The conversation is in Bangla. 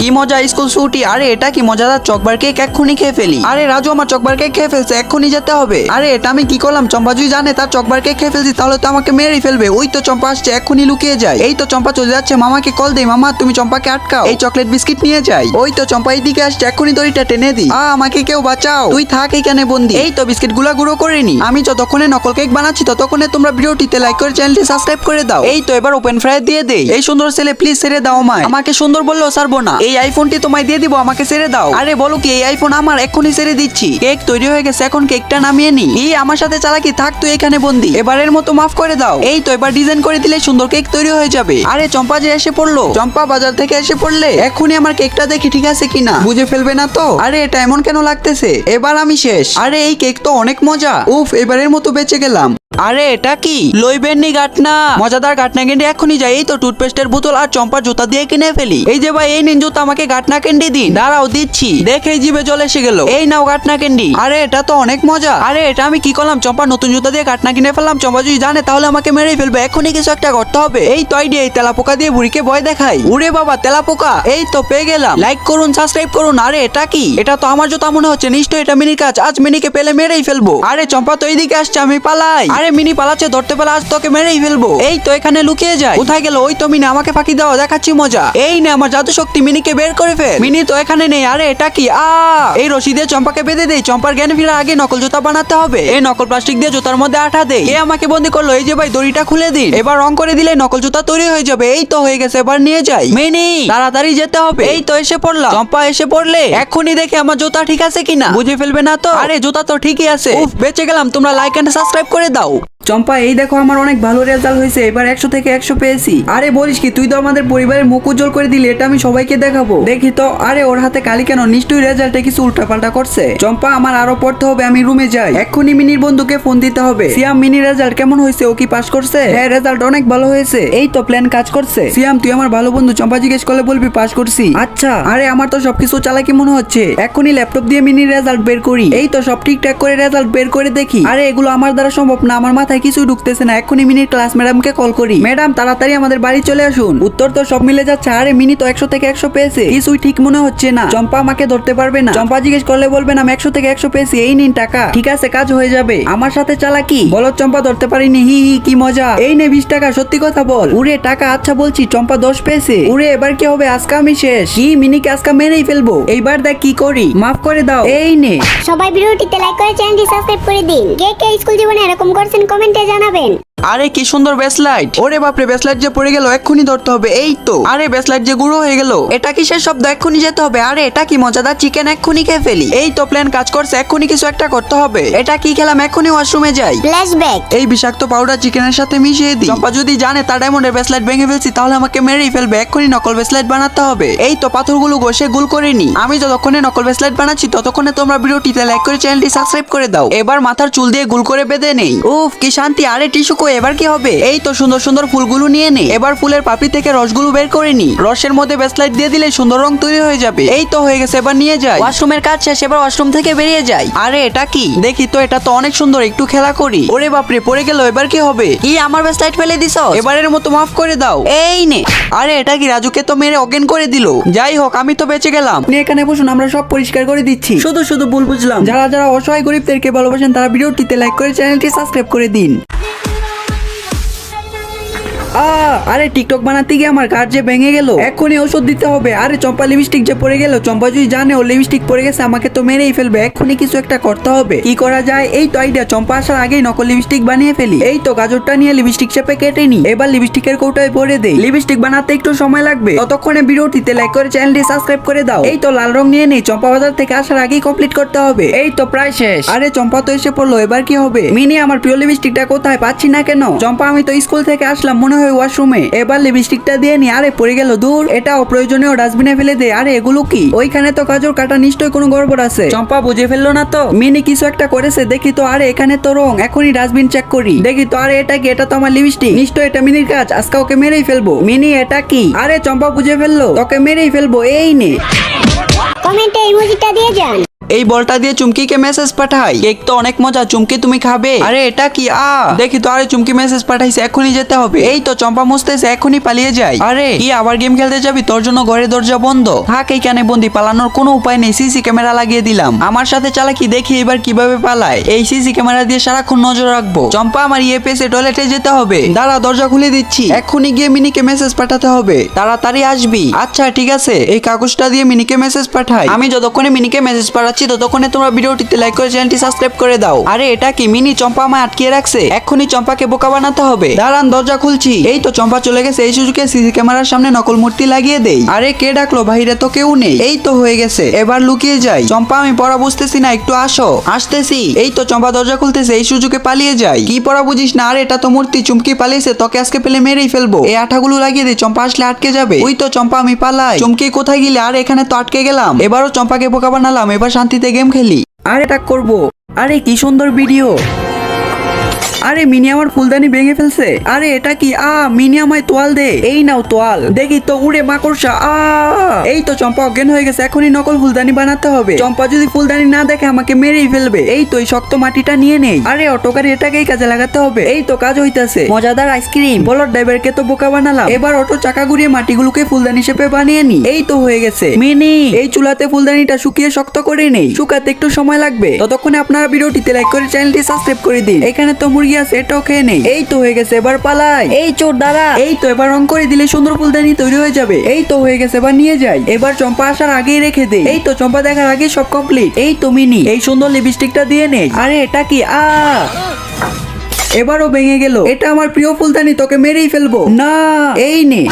কি মজা স্কুল ছুটি? আরে, এটা কি মজাদার চকবার কেক এক্ষুনি খেয়ে ফেলি। আরে, রাজু, আমার চকবার কেক খেয়ে ফেলছে, এক্ষুনি যেতে হবে। আরে, এটা আমি কি করলাম? চম্পা যদি জানে তার চকবার কেক খেয়ে ফেলছি, তাহলে তো আমাকে মেরেই ফেলবে। ওই তো চম্পা আসছে, এক্ষুনি লুকিয়ে যায়। এই তো চম্পা চলে যাচ্ছে, মামাকে কল দেই মামা, তুমি চম্পাকে আটকাও। এই চকলেট বিস্কিট নিয়ে যাই। ওই তো চম্পা এইদিকে আসছে, এক্ষুনি দড়িটা টেনে দি। আ, আমাকে কেউ বাঁচাও। তুই থাক এখানে, বন্দি। এই তো বিস্কিটগুলা গুঁড়ো করে নি। আমি যতক্ষণে নকল কেক বানাচ্ছি, ততক্ষণে তোমরা ভিডিওটিতে লাইক করে চ্যানেলটি সাবস্ক্রাইব করে দাও। এই তো এবার ওপেন ফ্রাই দিয়ে দেই। এই সুন্দর ছেলে প্লিজ ছেড়ে দাও আমায়। আমাকে সুন্দর বললেও ছাড়বো না। এই আইফোনটি তোমায় দিয়ে দিব, আমাকে ছেড়ে দাও। আরে বলো কি, এই আইফোন আমার এক্ষুনি ছেড়ে দিচ্ছি। কেক তৈরি হয়ে গেছে, এখন কেকটা নামিয়ে নি। এই আমার সাথে চালাকি, থাক তুই এখানে বন্দি। এবারের মতো মাফ করে দাও। এই তো, এবার ডিজাইন করে দিলে সুন্দর কেক তৈরি হয়ে যাবে। আরে, চম্পা যে এসে পড়ল। চম্পা, বাজার থেকে এসে পড়লে? এক্ষুনি আমার কেকটা দেখি, ঠিক আছে কিনা? বুঝে ফেলবে না তো? আরে, এটা এমন কেন লাগতেছে? এবার আমি শেষ। আরে, এই কেক তো অনেক মজা। উফ, এবারের মতো বেঁচে গেলাম। আরে, এটা কি? লইবেননি গাটনা মজাদার গাটনা ক্যান্ডি এখনই যাই। এই তো টুথপেস্টের বোতল আর চম্পার জুতা দিয়ে কিনে ফেলি। এই যে ভাই, এই নিন জুতা, আমাকে গাটনা ক্যান্ডি দিন। দাঁড়াও, দিচ্ছি। দেখে জিভে জল এসে গেল। এই নাও গাটনা ক্যান্ডি আরে, এটা তো অনেক মজা। আরে, এটা আমি কি করলাম? চম্পার নতুন জুতা দিয়ে গাটনা কিনে ফেললাম। চম্পা যদি জানে, তাহলে আমাকে মেরেই ফেলবে। এখনই কিছু একটা করতে হবে। এই তো আইডিয়া এই তেলা পোকা দিয়ে বুড়িকে ভয় দেখাই। উড়ে বাবা তেলা পোকা এই তো পেয়ে গেলাম। লাইক করুন সাবস্ক্রাইব করুন। আরে, এটা কি? এটা তো আমার জুতা মনে হচ্ছে। নিশ্চয়ই এটা মিনির কাজ। আজ মিনিকে পেলে মেরেই ফেলব। আরে, চম্পা তো এইদিকে আসছে, আমি পালাই। আরে মিনি পালাচ্ছে, ধরতে পেলে আজ তোকে মেরেই ফেলব। এই তো এখানে লুকিয়ে যায়। কোথায় গেল? ওই তো মিনি, আমাকে ফাঁকি দাও, দেখাচ্ছি মজা। এই নে আমার জাদু শক্তি, মিনিকে বের করে ফেল। মিনি তো এখানে নেই, আরে এটা কি? আ! এই রশি দিয়ে চম্পাকে বেঁধে দেই, চম্পার জ্ঞান ফিরে আগে নকল জুতা বানাতে হবে। এই নকল প্লাস্টিক দিয়ে জুতার মধ্যে আঠা দেই। এ আমাকে বন্দি করল, এই যে ভাই, দড়িটা খুলে দিন। এবার রং করে দিলে নকল জুতা তৈরি হয়ে যাবে। এই তো হয়ে গেছে, এবার নিয়ে যাই। মিনি, তাড়াতাড়ি যেতে হবে। এই তো এসে পড়লাম। চম্পা এসে পড়লে এক্ষুনি দেখে আমার জুতা ঠিক আছে কিনা। বুঝে ফেলবে না তো? আরে, জুতা তো ঠিকই আছে। বেঁচে গেলাম। তোমরা লাইক এন্ড সাবস্ক্রাইব করে দাও। চম্পা, এই দেখো আমার অনেক ভালো রেজাল্ট হয়েছে, এবার একশো থেকে একশো পেয়েছি। আরে বলিস কি, তুই তো আমাদের পরিবারের মুখ উজ্জ্বল করে দিলি, এটা আমি সবাইকে দেখাবো। দেখি তো, আরে ওর হাতে কালি কেন? নিশ্চয়ই রেজাল্টে কিছু উল্টাপাল্টা করছে। চম্পা, আমার আরও পড়তে হবে, আমি রুমে যাই। এক্ষুনি মিনির বন্ধুকে ফোন দিতে হবে। সিয়াম, মিনি রেজাল্ট কেমন হয়েছে? ও কি পাস করছে? হ্যাঁ রেজাল্ট অনেক ভালো হয়েছে। এই তো প্ল্যান কাজ করছে। সিয়াম, তুই আমার ভালো বন্ধু, চম্পা জিজ্ঞেস করলে বলবি পাস করছি। আচ্ছা আরে আমার তো সবকিছু চালাকি মনে হচ্ছে। এখনই ল্যাপটপ দিয়ে মিনি রেজাল্ট বের করি। এই তো সব ঠিকঠাক করে রেজাল্ট বের করে দেখি। আরে এগুলো আমার দ্বারা সম্ভব না, আমার মাথায় কিছুই ঢুকতেছে না। এক্ষুনি মিনির ক্লাস ম্যাডামকে কল করি। ম্যাডাম, তাড়াতাড়ি আমাদের বাড়ি চলে আসুন। উত্তর তো সব মিলে যাচ্ছে। আরে, মিনি তো একশো থেকে একশো পেয়েছে। কিছুই ঠিক মনে হচ্ছে না। চম্পা আমাকে ধরতে পারবে না। চম্পা জিজ্ঞেস করলে বলবেন, আমি একশো থেকে একশো পেয়েছি। এই নিন টাকা। ঠিক আছে, কাজ হয়ে যাবে। আমার সাথে চালাকি। বলো, চম্পা ধরতে পারিনি। হি হি, কি মজা। এই নে বিশ টাকা, সত্যি কথা বল। উড়ে, টাকা আচ্ছা বলছি, চম্পা দশ পেয়েছে। উড়ে, এবার কি হবে? আজকে আমি শেষ। কি মিনিকে আজকে মেরেই ফেলব। এইবার দেখ কি করি। মাফ করে দাও। এই নে। সবাই ভিডিওটিতে লাইক করে চ্যানেলটি সাবস্ক্রাইব করে দিন। কে কে স্কুল জীবনে এরকম করছেন কমেন্টে জানাবেন। আরে কি সুন্দর বেসলাইট ওরে বাপরে বেসলাইট যে পড়ে গেল এক্ষুনি ধরতে হবে এই তো। আরে বেসলাইট যে গুঁড়ো হয়ে গেল। এটা কিসের শব্দ? এক্ষুনি যেতে হবে। আরে এটা কি মজাদার চিকেন এক্ষুনি খেয়ে ফেলি। এই তো প্ল্যান কাজ করছে এক্ষুনি কিছু একটা করতে হবে। এটা কি খেলাম? এক্ষুনি ওয়াশরুমে যাই। ফ্ল্যাশব্যাক এই বিষাক্ত পাউডার চিকেনের সাথে মিশিয়ে দিই। চম্পা যদি জানে তার ডায়মন্ডের বেসলাইট ভেঙে ফেলছি তাহলে আমাকে মেরেই ফেলবে। এক্ষুনি নকল বেসলাইট বানাতে হবে। এই তো পাথরগুলো ঘষে গুল করে নি। আমি যতক্ষণে নকল বেসলাইট বানাচ্ছি ততক্ষণে তোমরা ভিডিওটিতে লাইক করে চ্যানেলটি সাবস্ক্রাইব করে দাও। এবার মাথার চুল দিয়ে গুল করে বেঁধে নেই। উফ কি শান্তি। আরে টিস্যু কো এবার কি হবে? এই তো সুন্দর সুন্দর ফুলগুলো নিয়ে নে। এবার ফুলের পাপড়ি থেকে রসগুলো বের করে নি। রসের মধ্যে বেসলাইট দিয়ে দিলে সুন্দর রং তৈরি হয়ে যাবে। এই তো হয়ে গেছে এবার নিয়ে যাই। ওয়াশরুমের কাজ শেষ এবার ওয়াশরুম থেকে বেরিয়ে যাই। আরে এটা কি? দেখি তো এটা তো অনেক সুন্দর একটু খেলা করি। ওরে বাপরে পড়ে গেল এবার কি হবে? কি আমার বেসলাইট ফেলে দিছ? এবারের মতো মাফ করে দাও। এই নে। আরে এটা কি? রাজুকে তো মেরে অজ্ঞান করে দিল। যাই হোক আমি তো বেঁচে গেলাম। আপনি এখানে বসুন আমরা সব পরিষ্কার করে দিচ্ছি। শুধু শুধু ভুল বুঝলাম। যারা যারা অসহায় গরিবদেরকে ভালোবাসেন তারা ভিডিওটিতে লাইক করে চ্যানেলটি সাবস্ক্রাইব করে দিন। আরে টিকটক বানাতে গিয়ে আমার কার্ড যে ভেঙে গেল? এক্ষুনি ওষুধ দিতে হবে। আরে চম্পা লিপস্টিক যে পড়ে গেল, চম্পা যদি জানে ও লিপস্টিক পড়ে গেছে, আমাকে তো মেরেই ফেলবে। এক্ষুনি কিছু একটা করতে হবে। কি করা যায়? এই তো আইডিয়া চম্পা আসার আগেই নকল লিপস্টিক বানিয়ে ফেলি। এই তো গাজরটা নিয়ে লিপস্টিক চেপে কেটে নি। এবার লিপস্টিকের কৌটায় পরে দেই। লিপস্টিক বানাতে একটু সময় লাগবে। ততক্ষণে ভিডিওটিতে লাইক করে চ্যানেলটি সাবস্ক্রাইব করে দাও। এই তো লাল রং নিয়ে নেই, চম্পা বাজার থেকে আসার আগেই কমপ্লিট করতে হবে। এই তো প্রায় শেষ। আরে চম্পা তো এসে পড়ল, এবার কি হবে? মিনি, আমার প্রিয় লিপস্টিকটা কোথায়? পাচ্ছি না কেন? চম্পা, আমি তো স্কুল থেকে আসলাম, মনে হয় ওয়াশরুমে। এবার লিপস্টিকটা দিয়ে নি আরে পড়ে গেল দূর। এটা অপ্রয়োজনীয় ডাস্টবিনে ফেলে দে। আরে এগুলো কি? ওইখানে তো গাজর কাটা নিশ্চয়ই কোনো গড়বড় আছে। চম্পা বুঝে ফেলল না তো? মিনি কিছু একটা করেছে। দেখি তো আরে এখানে তো রং। এখনই ডাস্টবিন চেক করি। দেখি তো আরে এটা কি? এটা তো আমার লিপস্টিক। নিশ্চয় এটা মিনির কাজ। আজকে ওকে মেরেই ফেলব। মিনি, এটা কি? আরে চম্পা বুঝে ফেলল। তোকে মেরেই ফেলব। এই নে। কমেন্টে ইমোজিটা দিয়ে যান। এই বলটা দিয়ে চুমকিকে মেসেজ পাঠাই। কেক তো অনেক মজা, চুমকি তুমি খাবে। আরে, এটা কি? আ, দেখি তো, আরে, চুমকি মেসেজ পাঠাইছে, এখনই যেতে হবে। এই তো, চম্পা মুছতেছে, এখনই পালিয়ে যাই আরে, কি, আবার গেম খেলতে যাবি? তোর জন্য ঘরের দরজা বন্ধ। থাক, এইখানে বন্দি, পালানোর কোনো উপায় নেই। সিসি ক্যামেরা লাগিয়ে দিলাম। আমার সাথে চালাকি, দেখি এবার কীভাবে পালায়। এই সিসি ক্যামেরা দিয়ে সারাক্ষণ নজর রাখব। চম্পা, আমার ইয়ে পেছে টয়লেটে যেতে হবে। দাঁড়া, দরজা খুলে দিচ্ছি। এক্ষুনি গিয়ে মিনিকে মেসেজ পাঠাতে হবে। তাড়াতাড়ি আসবি। আচ্ছা ঠিক আছে। এই কাগজটা দিয়ে মিনিকে মেসেজ পাঠাই। আমি যতক্ষণে মিনিকে মেসেজ পাঠাচ্ছি ততক্ষণে তোমরা ভিডিওটিতে লাইক করে চ্যানেলটি সাবস্ক্রাইব করে দাও। আরে এটা কি? মিনি চম্পা আমায় আটকিয়ে রাখছে? এক্ষুনি চম্পাকে বোকা বানাতে হবে। দাঁড়ান, দরজা খুলছি। এই তো চম্পা চলে গেছে, এই সুযোগে সিসি ক্যামেরার সামনে নকল মূর্তি লাগিয়ে দেই। আরে কে ডাকলো? বাইরে তো কেউ নেই। এই তো হয়ে গেছে, এবার লুকিয়ে যাই। চম্পা, আমি পড়া বুঝতেছি না, একটু আসো। আসতেছি। এই তো চম্পা দরজা খুলতেছে, এই সুযোগে পালিয়ে যাই। কি পড়া বুঝিস না? আরে এটা তো মূর্তি, চুমকি পালিয়েছে, তোকে আজকে পেলে মেরেই ফেলব। এই আঠাগুলো লাগিয়ে দে, চম্পা আসলে আটকে যাবে। ওই তো চম্পা, আমি পালাই। চুমকি কোথায় গেলে? আর এখানে তো আটকে গেলাম। এবারও চম্পাকে বোকা বানালাম, এবার শান্তিতে গেম খেলি। আর এটা করব। আরে কি সুন্দর ভিডিও আরে মিনি আমার ফুলদানি ভেঙে ফেলছে। আরে এটা কি? আ, মিনি আমায় তোয়াল দে। এই নাও তোয়াল। দেখি তো উড়ে মাকড়সা। আ, এই তো চম্পা অজ্ঞান হয়ে গেছে। এখনই নকল ফুলদানি বানাতে হবে। চম্পা যদি ফুলদানি না দেখে আমাকে মেরেই ফেলবে। এই তো এই শক্ত মাটিটা নিয়ে নেই। আরে অটোকার, এটাকেই কাজে লাগাতে হবে। এই তো কাজ হইতাছে। মজাদার আইসক্রিম। বলর ড্রাইভারকে তো বোকা বানালাম। এবার অটো চাকা ঘুরিয়ে মাটিগুলোকে ফুলদানি শেপে বানিয়ে নি। এই তো হয়ে গেছে। মিনি, এই চুলাতে ফুলদানিটা শুকিয়ে শক্ত করে নেই। শুকাতে একটু সময় লাগবে। ততক্ষণে আপনারা ভিডিওটিতে লাইক করে চ্যানেলটি সাবস্ক্রাইব করে দিন। এখানে তো মুরগি আছে এটাও খেয়ে নেই এই তো হয়ে গেছে এবার পালাই। এই চোর দাঁড়া। এই তো এবার রং করে দিলে সুন্দর ফুলদানি তৈরি হয়ে যাবে। এই তো হয়ে গেছে এবার নিয়ে যাই। এবার চম্পা আসার আগেই রেখে দে। এই তো চম্পা দেখার আগে সব কমপ্লিট এই তো মিনি এই সুন্দর লিপস্টিকটা দিয়ে নে। আরে এটা কি? আ! এবারও ভেঙে গেল। এটা আমার প্রিয় ফুলদানি তোকে মেরেই ফেলব। না এই নে।